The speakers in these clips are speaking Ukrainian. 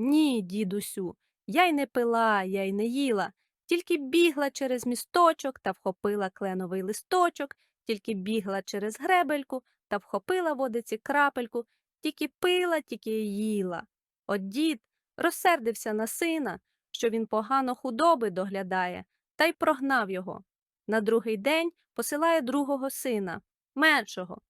Ні, дідусю, я й не пила, я й не їла. Тільки бігла через місточок та вхопила кленовий листочок, тільки бігла через гребельку та вхопила водиці крапельку, тільки пила, тільки їла. От дід розсердився на сина, що він погано худоби доглядає, та й прогнав його. На другий день посилає другого сина, меншого.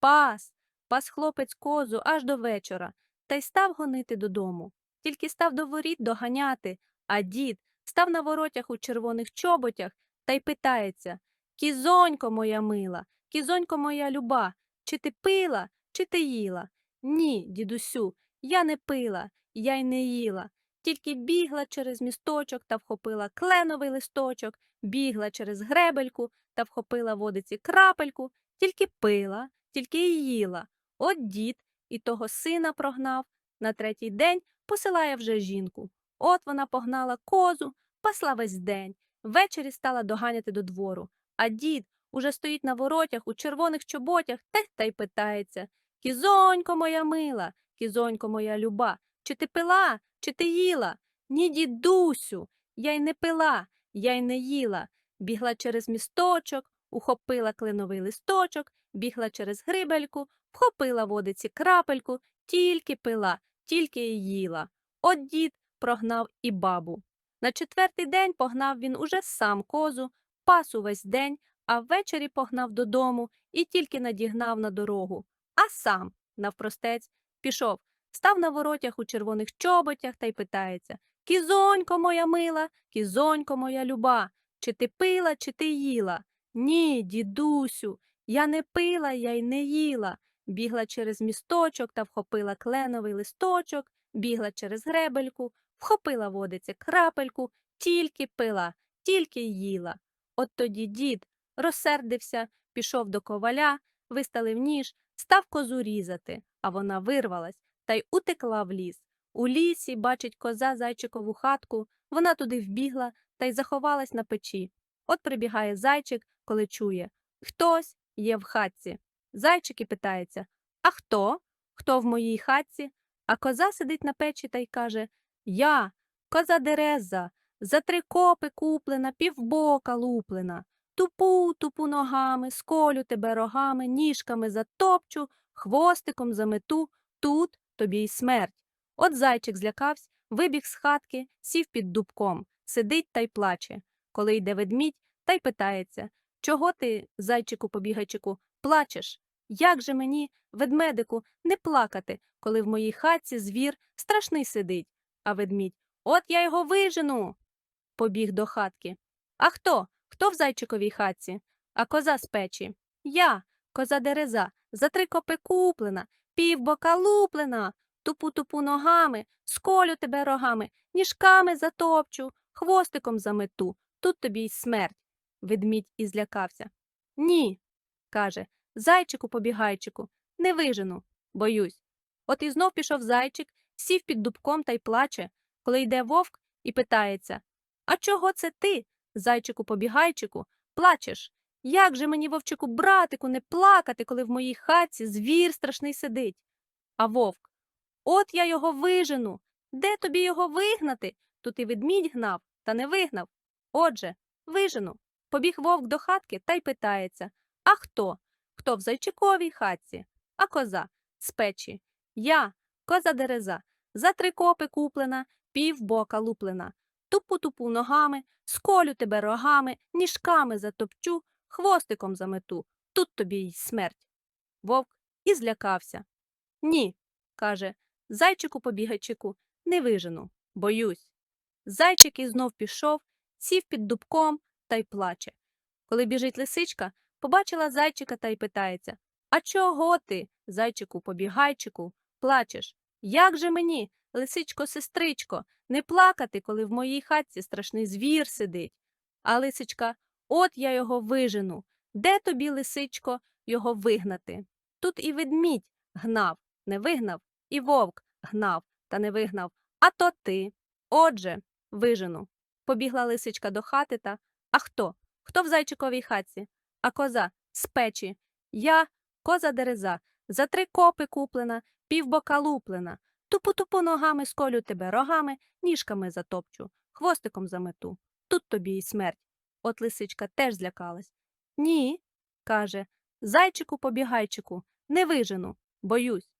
Пас, пас хлопець козу аж до вечора, та й став гонити додому. Тільки став до воріт доганяти, а дід став на воротях у червоних чоботях та й питається Кізонько моя мила, кізонько моя люба, чи ти пила, чи ти їла? Ні, дідусю, я не пила, я й не їла. Тільки бігла через місточок та вхопила кленовий листочок, бігла через гребельку та вхопила водиці крапельку, тільки пила, тільки й їла. От дід і того сина прогнав. На третій день посилає вже жінку. От вона погнала козу, пасла весь день. Ввечері стала доганяти до двору. А дід уже стоїть на воротях у червоних чоботях та, й- та й питається Кізонько моя мила, кізонько моя люба, чи ти пила, чи ти їла? Ні, дідусю, я й не пила, я й не їла. Бігла через місточок, ухопила кленовий листочок, бігла через грибельку, вхопила водиці крапельку, тільки пила, тільки й їла. От дід прогнав і бабу. На четвертий день погнав він уже сам козу, пас увесь день, а ввечері погнав додому і тільки надігнав на дорогу. А сам, навпростець, пішов, став на воротях у червоних чоботях та й питається Кізонько моя мила, кізонько моя люба, чи ти пила, чи ти їла? Ні, дідусю, я не пила, я й не їла. Бігла через місточок та вхопила кленовий листочок, бігла через гребельку, вхопила водиці крапельку, тільки пила, тільки їла. От тоді дід розсердився, пішов до коваля, виставив ніж, став козу різати, а вона вирвалась та й утекла в ліс. У лісі бачить коза зайчикову хатку, вона туди вбігла та й заховалась на печі. От прибігає зайчик, коли чує хтось є в хатці. Зайчик і питається А хто? Хто в моїй хатці? А коза сидить на печі та й каже Я, коза дереза, за три копи куплена, півбока луплена. Тупу, тупу ногами, сколю тебе рогами, ніжками затопчу, хвостиком замету, тут тобі й смерть. От зайчик злякався, вибіг з хатки, сів під дубком, сидить та й плаче. Коли йде ведмідь, та й питається Чого ти, зайчику побігайчику, плачеш? Як же мені, ведмедику, не плакати, коли в моїй хатці звір страшний сидить? А ведмідь От я його вижену. Побіг до хатки. А хто? Хто в зайчиковій хатці? А коза з печі. Я, коза дереза, за три копи куплена, півбока луплена, тупу-тупу ногами, сколю тебе рогами, ніжками затопчу, хвостиком замету, тут тобі й смерть. Ведмідь і злякався. Ні, каже, зайчику побігайчику, не вижену, боюсь. От і знов пішов зайчик, сів під дубком та й плаче, коли йде вовк і питається А чого це ти, зайчику побігайчику, плачеш? Як же мені, вовчику, братику, не плакати, коли в моїй хатці звір страшний сидить? А вовк От я його вижену. Де тобі його вигнати? Тут і ведмідь гнав, та не вигнав. Отже, вижену. Побіг вовк до хатки та й питається А хто? Хто в зайчиковій хатці? А коза з печі. Я, коза дереза, за три копи куплена, півбока луплена. Тупу-тупу ногами, сколю тебе рогами, ніжками затопчу, хвостиком замету. Тут тобі й смерть. Вовк і злякався. Ні, каже, зайчику побігайчику, не вижену, боюсь. Зайчик і знов пішов, сів під дубком та й плаче. Коли біжить лисичка, побачила зайчика та й питається А чого ти, зайчику побігайчику, плачеш? Як же мені, лисичко, сестричко, не плакати, коли в моїй хатці страшний звір сидить. А лисичка, от я його вижену. Де тобі, лисичко, його вигнати? Тут і ведмідь гнав, не вигнав, і вовк гнав та не вигнав. А то ти. Отже, вижену. Побігла лисичка до хати та. А хто? Хто в зайчиковій хатці? А коза з печі. Я коза дереза, за три копи куплена, півбока луплена. Тупу-тупу ногами сколю тебе рогами, ніжками затопчу, хвостиком замету. Тут тобі і смерть. От лисичка теж злякалась. Ні, каже, зайчику побігайчику, не вижену, боюсь.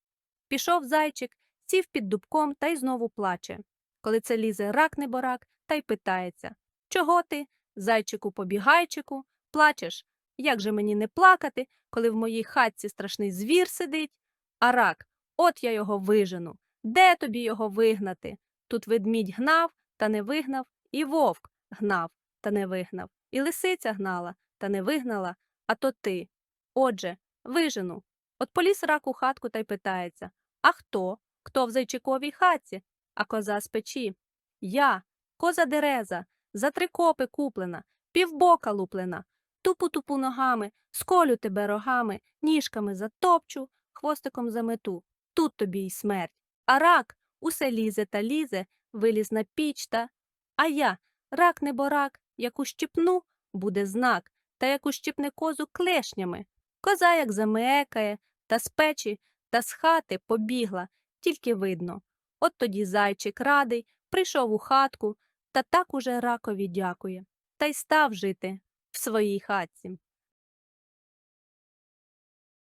Пішов зайчик, сів під дубком та й знову плаче. Коли це лізе рак неборак, та й питається Чого ти, зайчику побігайчику, плачеш? Як же мені не плакати, коли в моїй хатці страшний звір сидить? А рак, от я його вижену. Де тобі його вигнати? Тут ведмідь гнав та не вигнав, і вовк гнав та не вигнав, і лисиця гнала та не вигнала, а то ти. Отже, вижену. От поліз рак у хатку та й питається А хто? Хто в зайчиковій хатці? А коза з печі. Я, коза дереза, за три копи куплена, півбока луплена, тупу-тупу ногами, сколю тебе рогами, ніжками затопчу, хвостиком замету. Тут тобі й смерть. А рак усе лізе та лізе, виліз на піч та. А я, рак неборак, яку щіпну, буде знак, та яку щіпне козу клешнями. Коза як замекає, та з печі, та з хати побігла, тільки видно. От тоді зайчик радий, прийшов у хатку, та так уже ракові дякує, та й став жити в своїй хатці.